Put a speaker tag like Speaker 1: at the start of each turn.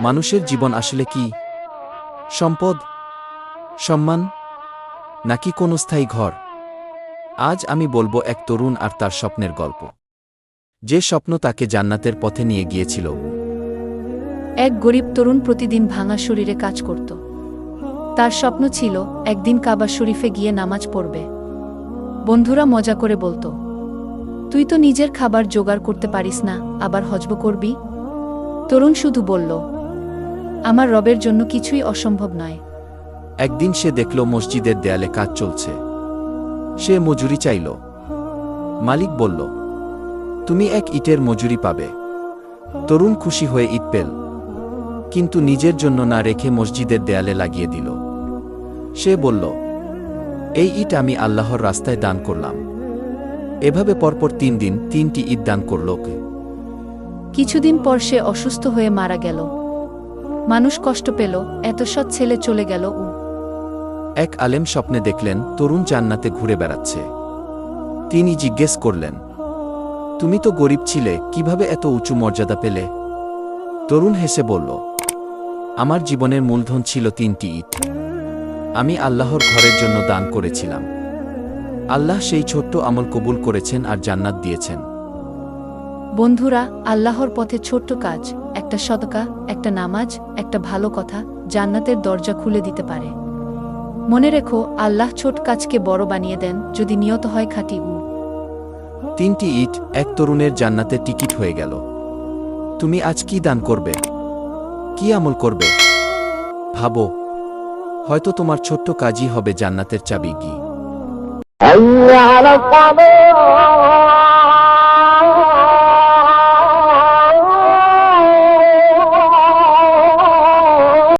Speaker 1: মানুষের জীবন আসলে কি? সম্পদ? সম্মান? নাকি কোনো স্থায়ী ঘর? আজ আমি বলব এক তরুণ আর তার স্বপ্নের গল্প। যে স্বপ্ন তাকে জান্নাতের পথে নিয়ে গিয়েছিল।
Speaker 2: এক গরিব তরুণ প্রতিদিন ভাঙা শরীরে কাজ করত। তার স্বপ্ন ছিল, একদিন কাবা শরীফে গিয়ে নামাজ পড়বে। বন্ধুরা মজা করে বলতো, তুই তো নিজের খাবার জোগাড় করতে পারিস না, আবার হজব করবি? তরুণ শুধু বলল আমার রবের জন্য কিছুই অসম্ভব নয়।
Speaker 1: একদিন সে দেখল মসজিদের দেয়ালে কাজ চলছে। সে মজুরি চাইল। মালিক বলল তুমি এক ইটের মজুরি পাবে। তরুণ খুশি হয়ে ইট পেল কিন্তু নিজের জন্য না রেখে মসজিদের দেয়ালে লাগিয়ে দিল। সে বলল এই ইট আমি আল্লাহর রাস্তায় দান করলাম। এভাবে পরপর তিন দিন তিনটি ঈদ দান করল
Speaker 2: কিছুদিন পর সে অসুস্থ হয়ে মারা গেল। মানুষ কষ্ট পেল এত সৎ ছেলে চলে গেল উ।
Speaker 1: এক আলেম স্বপ্নে দেখলেন তরুণ জান্নাতে ঘুরে বেড়াচ্ছে। তিনি জিজ্ঞেস করলেন তুমি তো গরিব ছিলে কীভাবে এত উঁচু মর্যাদা পেলে? তরুণ হেসে বলল আমার জীবনের মূলধন ছিল তিনটি ইট। আমি আল্লাহর ঘরের জন্য দান করেছিলাম। আল্লাহ সেই ছোট্ট আমল কবুল করেছেন আর জান্নাত দিয়েছেন।
Speaker 2: বন্ধুরা আল্লাহর পথে ছোট্ট কাজ। একটা সদকা একটা নামাজ একটা ভালো কথা জান্নাতের দরজা খুলে দিতে পারে। মনে রেখো আল্লাহ ছোট কাজকে বড় বানিয়ে দেন যদি নিয়ত হয় খাঁটি উ।
Speaker 1: তিনটি ইট এক তরুণের জান্নাতে টিকিট হয়ে গেল। তুমি আজ কি দান করবে? কি আমল করবে? ভাবো হয়তো তোমার ছোট্ট কাজই হবে জান্নাতের চাবি কি